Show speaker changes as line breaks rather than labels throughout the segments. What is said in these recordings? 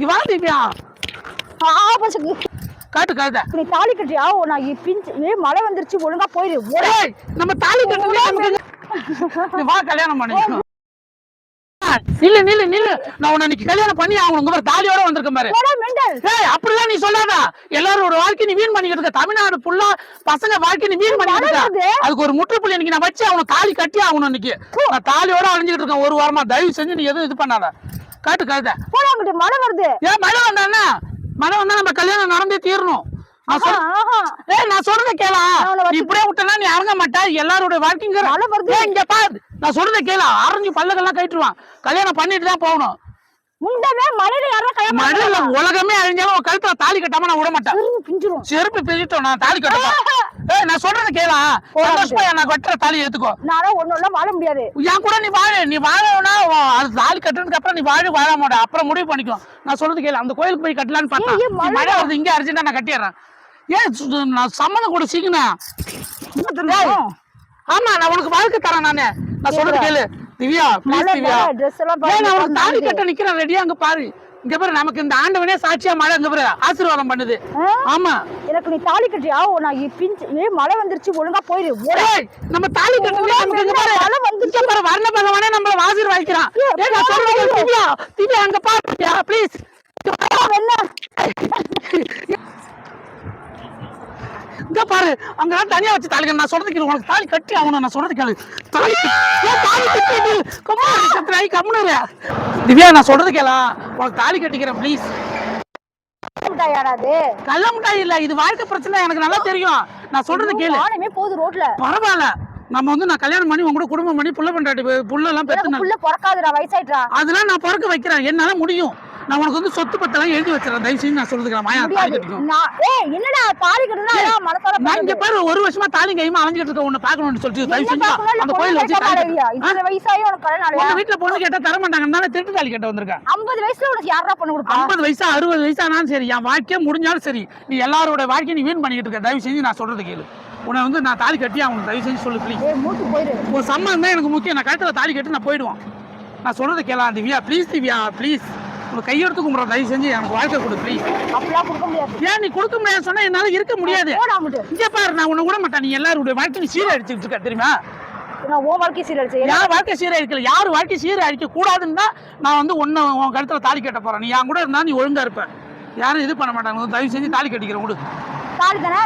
இங்க வா திவ்யா.
ஆபத்துக்கு
காட்டு காட்டு
நீ தாலி கட்டியா? ஓ, நான் பிஞ்சு ஏ மழை வந்துருச்சு ஒழுங்கா போயிரு.
நம்ம தாலி கட்டுறது வா கல்யாணம் பண்ணி. நில்லு நில்லு நில்லு. நான் உன்னை கல்யாணம் பண்ணி அவங்க உங்க தாலியோட வந்திருக்க பாரு. ஏய் அப்படிலாம் நீ சொல்லாத. எல்லாரோட வாழ்க்கை நீ வீண் பண்ணிக்கிட்டு இருக்க தமிழ்நாடு ஃபுல்லா பசங்க வாழ்க்கை நீ வீண் பண்ணிக்கிட்டு இருக்க. அதுக்கு ஒரு முற்றுப்புள்ளி இன்னைக்கு நான் வச்சு அவனை தாலி கட்டி ஆகணும் இன்னைக்கு. நான் தாலியோட அழிஞ்சுக்கிட்டு இருக்கேன். ஒரு வாரமா தயவு செஞ்சு நீ எதுவும் இது பண்ணாத. காட்டு காட்டு.
போடா அங்கிட்டு மழை வருது.
ஏன் மழை வந்தானே மழை வந்தா நம்ம கல்யாணம் நடந்தே தீரணும். நான்
ஆஹா.
ஏய் நான் சொல்றத கேளா.
அவளை
நீ இப்படியே விட்டனா நீ இறங்க மாட்டா. எல்லாரோட வாழ்க்கைங்கிற
மழை வருது.
ஏய், இங்க பாரு. நான் சொல்றத கேளா. ஆரஞ்சு பல்லக்கெல்லாம் கயிட்டுருவான் கல்யாணம் பண்ணிட்டு தான் போகணும்.
முண்டமே மழையில யாரும் கல்யாணம்
மழையில உலகமே அழிஞ்சாலும் உன் கழுத்துல தாலி கட்டாம நான் விட மாட்டேன்.
பிஞ்சிரும்.
செருப்பு பிரிட்டோம் நான் தாலி கட்டப்பா ஏய் நான் சொல்றத கேளா சந்தோஷமா நான் கட்டுற தாலி எடுத்துக்கோ.
நானும் ஒண்ணும் வாழ முடியாது.
என் கூட நீ வாழ நீ வாழனா அது தாலி கட்டுறதுக்கு அப்புறம் நீ வாழ வாழ மாட்ட. அப்புறம் முடிவு பண்ணிக்கோ. நான் சொல்றது கேளு அந்த கோயிலுக்கு போய் கட்டலான்னு பார்த்தா. மழை வருது இங்க அர்ஜென்டா நான் கட்டிடுறேன். ஏன் நான் சம்மந்தம் கூட சீக்கிரம். ஆமா நான் உனக்கு வாழ்க்கை தரேன் நானு. நான் சொல்றது கேளு. திவ்யா ப்ளீஸ் திவ்யா. நான் உனக்கு தாலி. கட்ட நிக்கிறேன் ரெடியா அங்க பாரு. இங்க பாரு நமக்கு இந்த ஆண்டவனே சாட்சியா மழை இங்க பாரு ஆசீர்வாதம் பண்ணுது? ஆமா.
எனக்கு நீ தாலி கட்டியா நான் பிஞ்சு ஏ மழை வந்துருச்சு ஒழுங்கா போயிரு.
நம்ம தாலி கட்டுறது நமக்கு இங்க பாரு.
மழை வந்துருச்சு.
பாரு வர்ண பகவானே நம்மள ஆசீர்வதிக்கிறான்.
ஏய்
நான் சொல்றது கேளு, திவ்யா திவ்யா அங்க பாரு. ப்ளீஸ் இங்க பாரு அங்க தனியா வச்சு தாலி கட்டு. நான் சொல்றது கேளு உனக்கு தாலி கட்டி ஆகணும் நான் சொல்றது கேளு. தாலி கட்டி- ஏன் தாலி கட்டி சத்ராய் கம்முனு. திவ்யா நான் சொல்றது கேளா. உனக்கு தாலி கட்டிக்கிறேன் ப்ளீஸ் கள்ள முட்டாய் இல்ல இது வாழ்க்கை பிரச்சனை எனக்கு நல்லா தெரியும். நான் சொல்றது கேளு.
வானமே போகுது ரோட்ல.
பரவாயில்ல. நம்ம வந்து நான் கல்யாணம் பண்ணி உங்க கூட குடும்பம் பண்ணி புள்ள பண்டாட்டி புள்ள எல்லாம் பெத்து
புள்ள பிறக்காதுடா வயசாயிட்டா
அதெல்லாம் நான் பிறக்க வைக்கிறேன். என்னால முடியும். நான் உனக்கு வந்து சொத்து பத்தெல்லாம் எழுதி வச்சிடறேன். தயவு செஞ்சு நான் சொல்றதுக்கு மாயா தாலி
நான் ஏய் என்னடா தாலி
நான் இங்க பாரு ஒரு வருஷமா தாலி கையுமா அலைஞ்சிட்டு இருக்க உன்னை பார்க்கணும்னு சொல்லிட்டு தயவு செஞ்சு அந்த கோயில வச்சு
வயசாயி உனக்கு கல்யாணம்
உங்க வீட்டுல பொண்ணு கேட்டா தர மாட்டாங்கன்னு திருட்டு தாலி கட்ட வந்திருக்கேன்.
ஐம்பது வயசுல உனக்கு யாரா பண்ண கொடுப்பா?
ஐம்பது வயசா அறுபது வயசானாலும் சரி என் வாழ்க்கையே முடிஞ்சாலும் சரி நீ எல்லாரோட வாழ்க்கையை நீ வீண் பண்ணிக்கிட்டு இருக்க. தயவு செஞ்சு நான் சொல்றது கேளு. உன்னை வந்து நான் தாலி கட்டி அவனுக்கு தயவு செஞ்சு சொல்லு ப்ளீஸ் உன் சம்மந்தம் தான் எனக்கு முக்கியம். நான் கழுத்துல தாலி கட்டி நான் போயிடுவான். நான் சொல்றது கேளா திவ்யா ப்ளீஸ் திவ்யா ப்ளீஸ் உங்க கையெடுத்து கும்பிட்ற தயவு செஞ்சு எனக்கு வாழ்க்கை கொடு ப்ளீஸ்
அப்படிலாம் கொடுக்க முடியாது.
ஏன் நீ கொடுக்க முடியாது சொன்னா என்னால இருக்க முடியாது. இங்க பாரு நான் உன்னை விட மாட்டேன். நீ எல்லாருடைய வாழ்க்கை நீ சீர அடிச்சுட்டு இருக்க தெரியுமா?
நான் வாழ்க்கை சீரழிச்சு
யார் வாழ்க்கை சீர அடிக்கல யார் வாழ்க்கை சீர அடிக்க கூடாதுன்னு தான் நான் வந்து உன்னை உன் கழுத்துல தாலி கட்ட போறேன். நீ என் கூட இருந்தா நீ ஒழுங்கா இருப்ப. யாரும் இது பண்ண மாட்டாங்க. தயவு செஞ்சு தாலி கட்டிக்கிறேன் கொடு
தாலி தானே?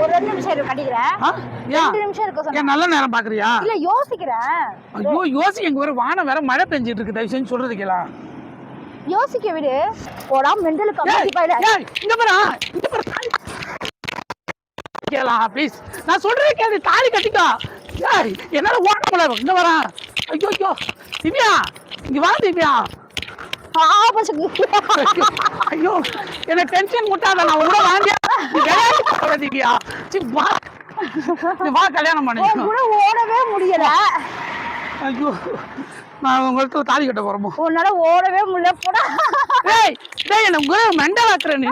ஒரு ரெண்டு நிமிஷம் கட்டிக்கிறேன். ரெண்டு நிமிஷம் இருக்க
நல்ல நேரம் பாக்குறியா?
இல்ல யோசிக்கிறேன்.
ஐயோ யோசி எங்க வேற வானம் வேற மழை பெஞ்சிட்டு இருக்கு. தயவு செஞ்சு சொல்றது
யோசிக்க விடு. போடா மெண்டல்
இங்க பாரு ஆ, இங்க பாரு. தாலி கேளா ப்ளீஸ் நான் சொல்றேன் கேளு தாலி கட்டிக்கோ. ஏய் என்னால ஓட முடியல. இங்க வரேன் ஐயோ ஐயோ. திவ்யா இங்க வா திவ்யா. ஐயோ என்ன டென்ஷன் முட்டாத நான் விளையாட்டு போற திவ்யா. வா. கல்யாணம் பண்ணிக்கோ.
கூட ஓடவே முடியல.
ஐயோ நான் உங்கள்கிட்ட தாலி கட்ட போறோமோ
உன்னால ஓடவே முடியல போடா.
ஏய் டேய் என்ன மெண்டல் ஆக்குற நீ.